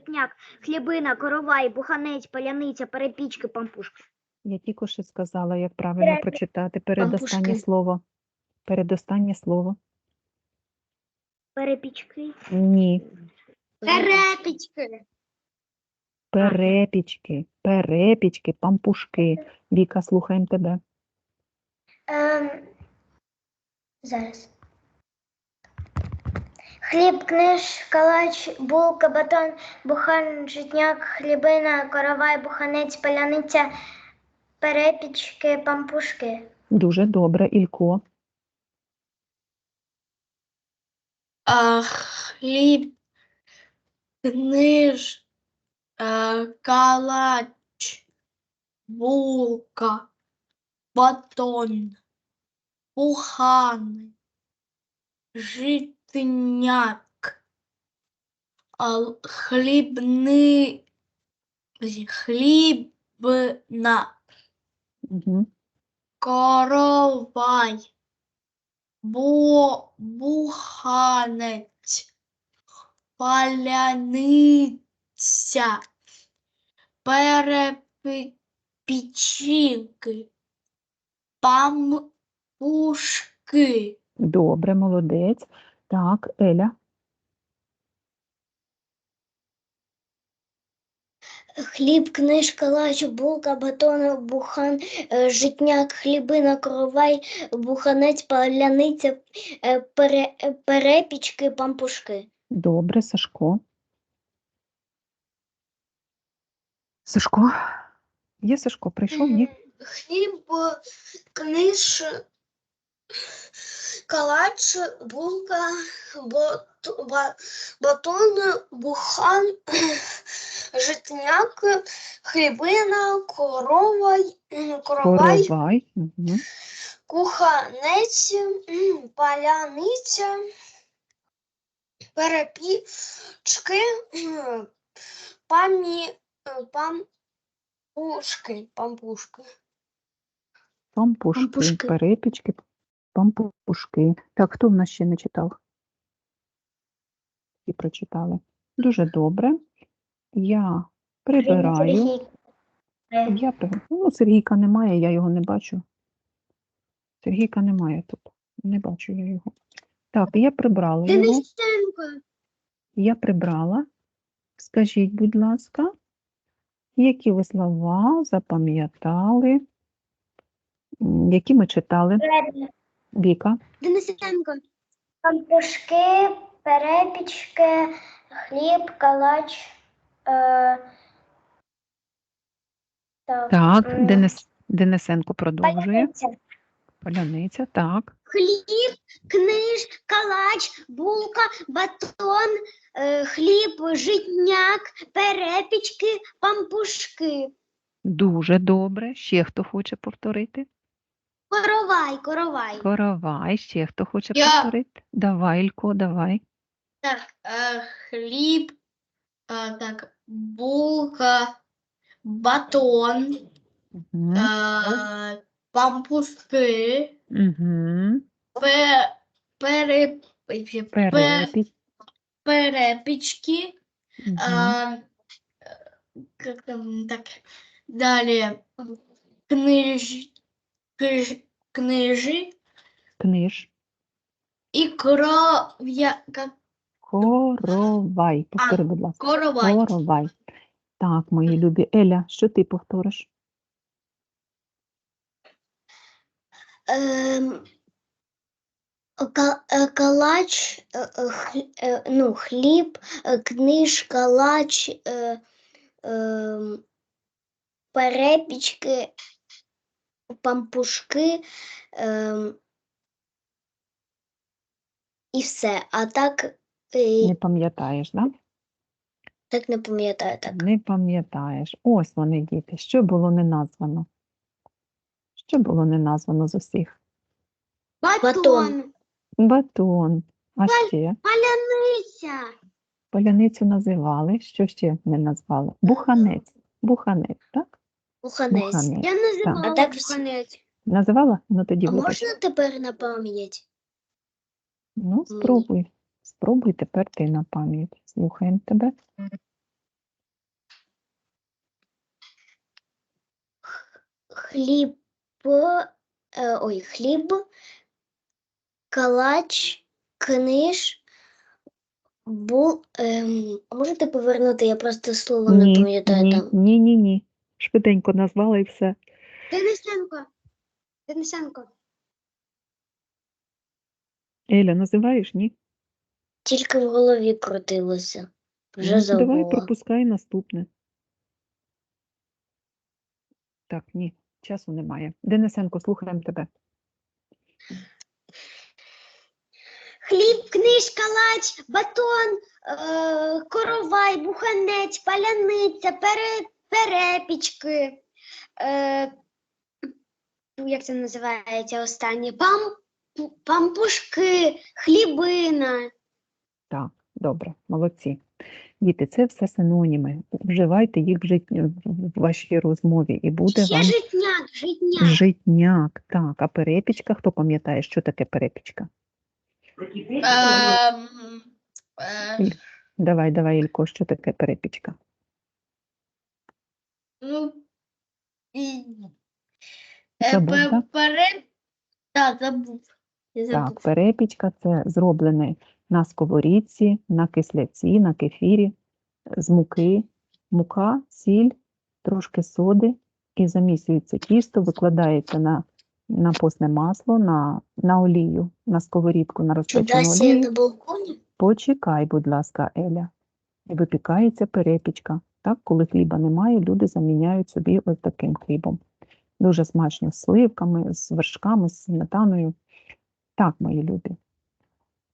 житняк, хлібина, коровай, буханець, паляниця, перепічки, пампушки. Я тільки що сказала, як правильно Перед- прочитати передостаннє пампушки. слово. Передостаннє слово. Перепічки. Ні. Перепічки. Перепічки, перепічки, пампушки. Віка, слухаємо тебе. Ем, зараз. Хліб, книж, калач, булка, батон, бухан, житняк, хлібина, коровай, буханець, паляниця, перепічки, пампушки. Дуже добре, Ілько. а, хліб, книж, а, калач, булка, батон, бухан, житняк, а, хлібни, хлібна, Угу. коровай, бо, буханець, паляниця, перепічки, пампушки. Добре, молодець. Так, Еля. Хліб, книж, калач, булка, батон, бухан, е, житняк, хлібина, коровай, буханець, паляниця, е, пере, е, перепічки, пампушки. Добре, Сашко. Сашко. Є Сашко, прийшов? Ні? Хліб, книж, калач, булка, бат- батон, бухан, житняк, хлібина, корова, коровай, Коровай. Угу. куханець, паляниця, перепічки, памі, пампушки, пампушки. Пампушки, Пампушки. перепічки, пампушки. Так, хто в нас ще не читав? І прочитали. Дуже добре. Я прибираю. Я. Ну, Сергійка немає, я його не бачу. Сергійка немає тут. Не бачу я його. Так, я прибрала його. Я прибрала. Скажіть, будь ласка, які ви слова запам'ятали, які ми читали? Віка. Денисенко. Пампушки, перепічки, хліб, калач. Е, так. Так, Денис, Денисенко продовжує. паляниця. Поляниця, так. Хліб, книж, калач, булка, батон, е, хліб, житняк, перепічки, пампушки. Дуже добре. Ще хто хоче повторити? Коровай, коровай. Коровай, ще хто хоче Я. повторити? Давай, Ілько, давай. Так, е, хліб, е, так, булка, батон, Угу. е, пампушки, Угу. пе, пере, пе, Перепіч. перепічки, Угу. е, как там, так, далі книж, книж, книжі Книж. і кров'я, Коровай. Повтори, будь ласка. коровай. Коровай. Так, мої любі. Еля, що ти повториш? Ем, ка- е, калач, е, е, хл- е, ну, хліб, е, книж, калач, е, ем, перепічки, пампушки ем, і все. А так, е, Не пам'ятаєш, да? так не пам'ятаю так. Не пам'ятаєш. Ось вони, діти. Що було не названо? Що було не названо з усіх? Батон. Батон. А ще Паляниця. поляницю називали. Що ще не назвали? Буханець. Буханець, так? Луханець. Луханець. Я називала а так Луханець. Називала? Ну тоді а вибач. можна тепер на пам'ять? Ну, спробуй. Спробуй тепер ти на пам'ять. Слухаємо тебе. Хліб, е, ой, хліб, калач, книж, бу, ем, можете повернути, я просто слово не пам'ятаю там. Ні, ні, ні. Швиденько назвала і все. Денисенко. Денисенко. Еля, називаєш? Ні? Тільки в голові крутилося. Вже Ну, забула. Давай пропускай наступне. Так, ні, часу немає. Денисенко, слухаємо тебе. Хліб, книжка, лач, батон, е, коровай, буханець, паляниця, пере, перепічки. Е, ну, як це називається останнє? Пам, пампушки, хлібина. Так, добре, молодці. Діти, це все синоніми. Вживайте їх в, жит... в вашій розмові і буде Ще вам житняк, житняк. житняк. Так, а перепічка, хто пам'ятає, що таке перепічка? Ем, е, Давай, давай, Ілько, що таке перепічка? Ну, і, е, Забув, так? пере- Так, забув. Я забув. Так, перепічка це зроблене на сковорідці, на кисляці, на кефірі, з муки, мука, сіль, трошки соди і замісюється тісто, викладається на, на постне масло, на, на олію, на сковорідку, на розпечену олію. на балконі? Почекай, будь ласка, Еля. І випікається перепічка. Так, коли хліба немає, люди заміняють собі ось таким хлібом. Дуже смачно з сливками, з вершками, з сметаною. Так, мої любі.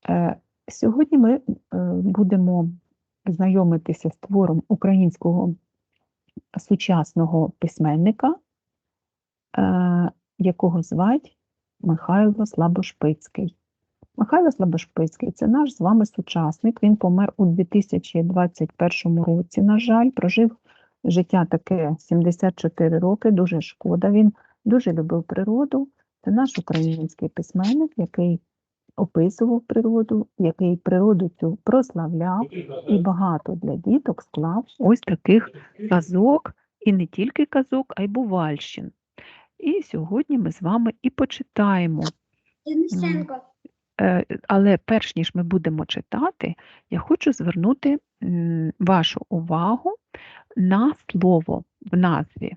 Е, сьогодні ми е, будемо знайомитися з твором українського сучасного письменника, е, якого звать Михайло Слабошпицький. Михайло Слабошпицький це наш з вами сучасник. Він помер у 2021 році, на жаль, прожив життя таке 74 роки, дуже шкода. Він дуже любив природу. Це наш український письменник, який описував природу, який природу цю прославляв і багато для діток склав ось таких казок, і не тільки казок, а й бувальщин. І сьогодні ми з вами і почитаємо Денисенко. Е, Але перш ніж ми будемо читати, я хочу звернути вашу увагу на слово в назві.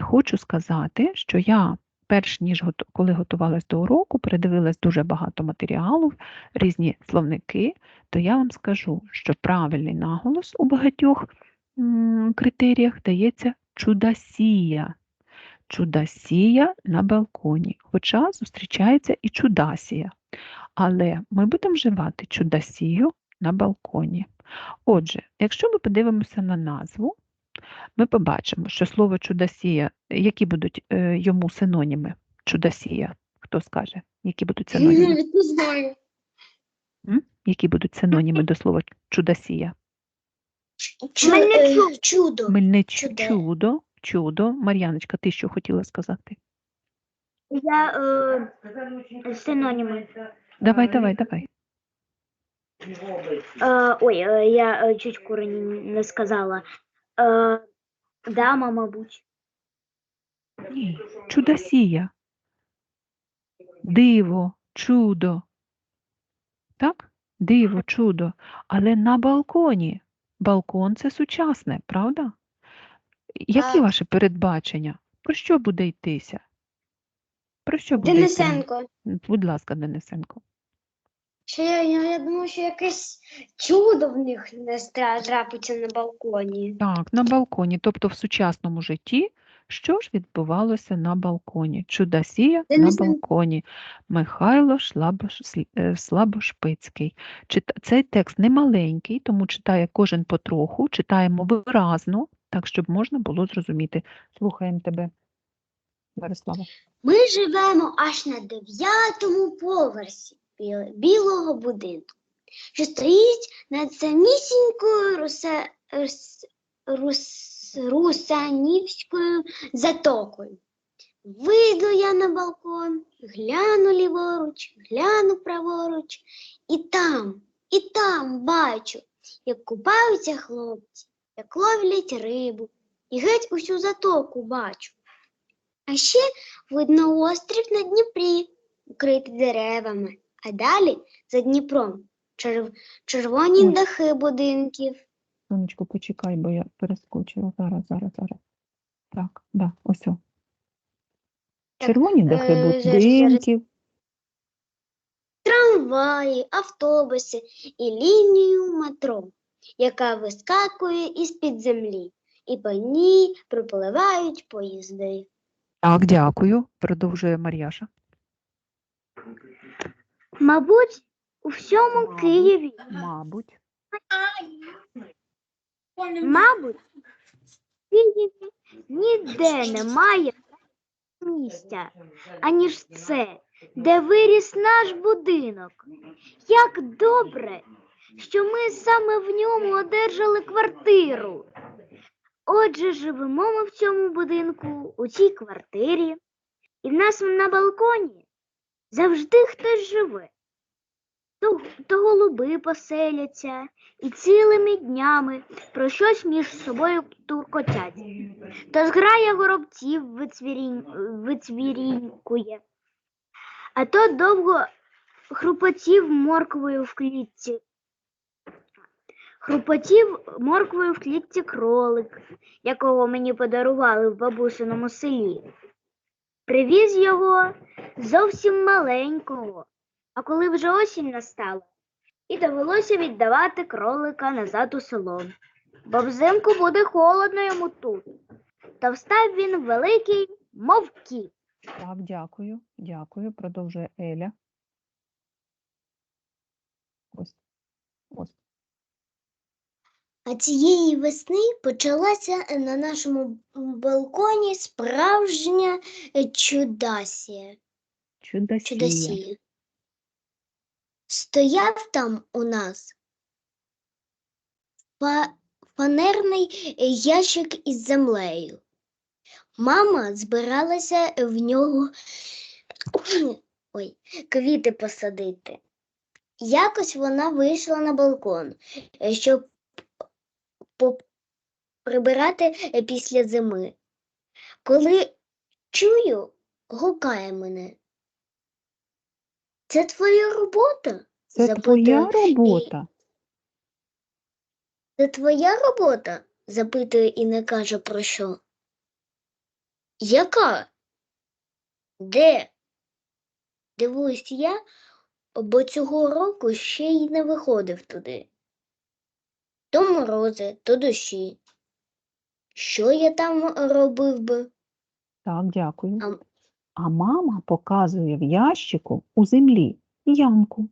Хочу сказати, що я, перш ніж коли готувалась до уроку, передивилась дуже багато матеріалу, різні словники, то я вам скажу, що правильний наголос у багатьох критеріях дається чудасія. Чудасія на балконі, хоча зустрічається і чудасія. Але ми будемо вживати чудасію на балконі. Отже, якщо ми подивимося на назву, ми побачимо, що слово чудасія, які будуть е, йому синоніми чудасія? Хто скаже? Які будуть синоніми? Не знаю. М? Які будуть синоніми до слова чудасія? Чу, е, чудо. Чуде. чудо, чудо. Мар'яночка, ти що хотіла сказати? Я е, синоніми. Давай, давай, давай. Е, ой, е, я е, чуть корені не сказала. Е, дама, мабуть. Ні, чудосія. Диво, чудо. Так? Диво, чудо. Але на балконі. Балкон це сучасне, правда? Які Так. ваші передбачення? Про що буде йтися? Про що буде йти? Денисенко. Будь ласка, Денисенко. Що я, я, я думаю, що якесь чудо в них не стра- трапиться на балконі. Так, на балконі, тобто в сучасному житті, що ж відбувалося на балконі? Чудосія на балконі. Михайло Шлабош, Слі- е, Слабошпицький. Чита- Цей текст не маленький, тому читає кожен потроху, читаємо виразно, так, щоб можна було зрозуміти. Слухаємо тебе, Борислава. Ми живемо аж на дев'ятому поверсі білого будинку, що стоїть над самісінькою Руса... Рус... Рус... Русанівською затокою. Вийду я на балкон, гляну ліворуч, гляну праворуч, і там, і там бачу, як купаються хлопці, як ловлять рибу, і геть усю затоку бачу. А ще видно острів на Дніпрі, укритий деревами, а далі за Дніпром черв... червоні Ой. дахи будинків. Сонечко, почекай, бо я перескочила. Зараз, зараз, зараз. Так, да, ось. о. Так, Червоні дахи е, зараз. будинків. Трамваї, автобуси і лінію метро, яка вискакує із-під землі, і по ній пропливають поїзди. Так, дякую. Продовжує Мар'яша. Мабуть, у всьому Мабуть. Києві, Мабуть. мабуть, в Києві ніде немає місця, аніж це, де виріс наш будинок. Як добре, що ми саме в ньому одержали квартиру. Отже, живемо ми в цьому будинку, у цій квартирі, і в нас на балконі завжди хтось живе. То, то голуби поселяться і цілими днями про щось між собою туркотять. То зграя горобців вицвірінь, вицвірінькує, а то довго хрупотів морквою в клітці. Хрупотів морквою в клітці кролик, якого мені подарували в бабусиному селі. Привіз його зовсім маленького, а коли вже осінь настала, і довелося віддавати кролика назад у село. Бо взимку буде холодно йому тут. Та встав він великий, мов кіт. Так, дякую. Дякую. Продовжує Еля. Ось. Ось. А цієї весни почалася на нашому балконі справжня чудасія. Чудосія. чудосія. Стояв там у нас фа- фанерний ящик із землею. Мама збиралася в нього ой, квіти посадити. Якось вона вийшла на балкон, щоб прибирати е, після зими. Коли чую, гукає мене. Це твоя робота? Це Запитую. твоя робота. Це твоя робота? запитує і не каже про що. Яка? Де? Дивуюсь я, бо цього року ще й не виходив туди. То морози, то дощі. Що я там робив би? Так, дякую. А- А мама показує в ящику у землі ямку.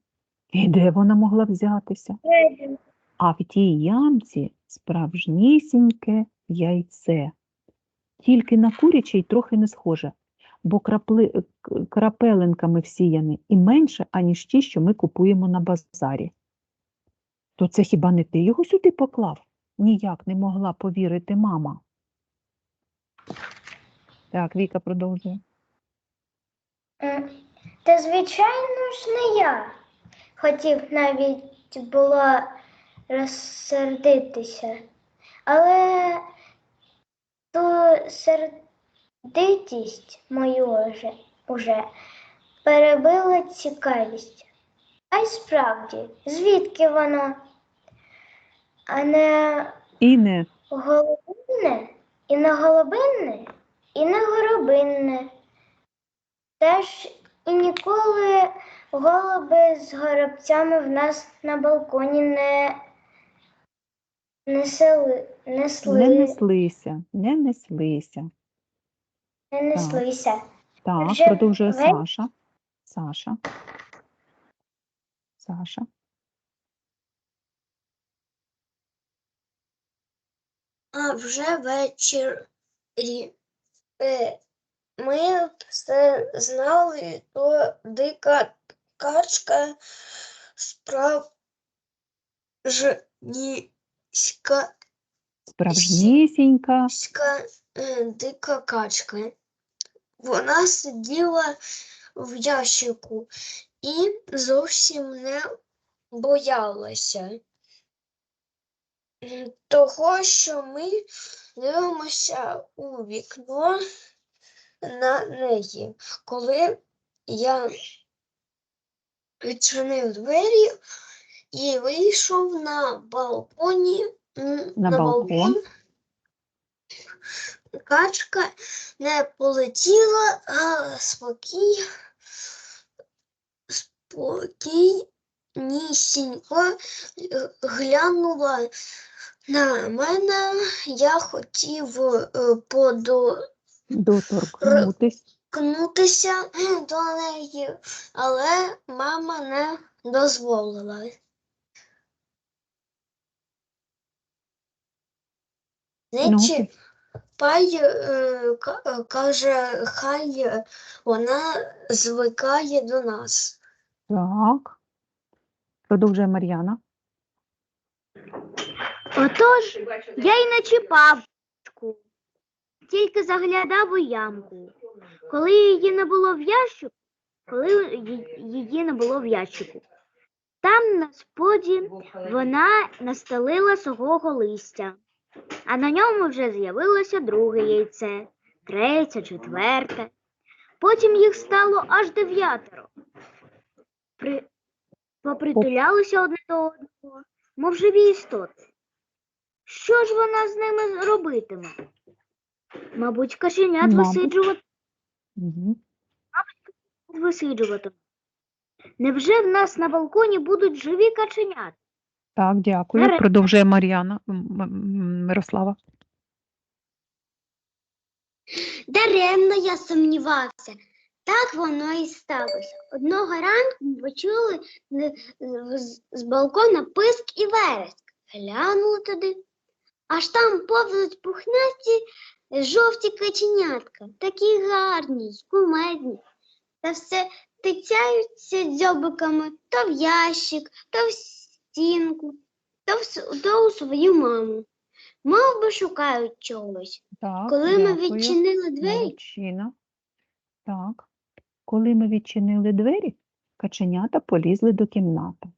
І де вона могла взятися? А в тій ямці справжнісіньке яйце. Тільки на куряче й трохи не схоже, бо крапли, к- крапелинками всіяне і менше, аніж ті, що ми купуємо на базарі. То це хіба не ти його сюди поклав? Ніяк не могла повірити мама. Так, Віка продовжує. Та, звичайно ж, не я. Хотів навіть було розсердитися, але ту сердитість мою вже, уже перебила цікавість. А й справді, звідки воно? А не І не голубинне, і не голубинне, і не горобинне. Теж і ніколи голуби з горобцями в нас на балконі не несли, несли, не неслися, не неслися. не неслися. Так, Вже продовжує ве- Саша. Саша. Саша. А вже ввечері е, ми все знали, то дика качка справжніська Справжнісінька. Е, дика качка. Вона сиділа в ящику і зовсім не боялася того, що ми дивимося у вікно на неї. Коли я відчинив двері і вийшов на балконі, м, На балкон. Качка не полетіла, а спокій, спокійнісінько е, глянула на мене. Я хотів е, Доторкнутись. до неї, але мама не дозволила. Ну, Нечі Пай е, ка- е, каже, хай е, вона звикає до нас. так. Продовжує Мар'яна. Отож, я й не чіпав тільки заглядав у ямку. Коли її не було в ящику, коли її не було в ящику, там на споді вона настелила сухого листя, а на ньому вже з'явилося друге яйце, третє, четверте. Потім їх стало аж дев'ятеро. При... Попритулялися одне до одного, мов живі істоти. Що ж вона з ними робитиме? Мабуть, кашенят Мабуть. висиджувати, Угу. висиджуватиме. Невже в нас на балконі будуть живі каченята? Так, дякую. Нарешті. Продовжує Мар'яна. М- м- Мирослава. Даремно я сумнівався. Так воно і сталося. Одного ранку ми почули е, з- з балкона писк і вереск. Глянули туди. Аж там повзуть пухнасті жовті каченятка, такі гарні, кумедні. Та все тицяються дзьобиками то в ящик, то в стінку, то в, то у свою маму. Мов би шукають чогось. Так, Коли ми відчинили двері, Молодчина. Так. Коли ми відчинили двері, каченята полізли до кімнати.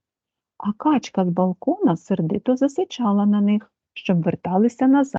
А качка з балкона сердито засичала на них, щоб верталися назад.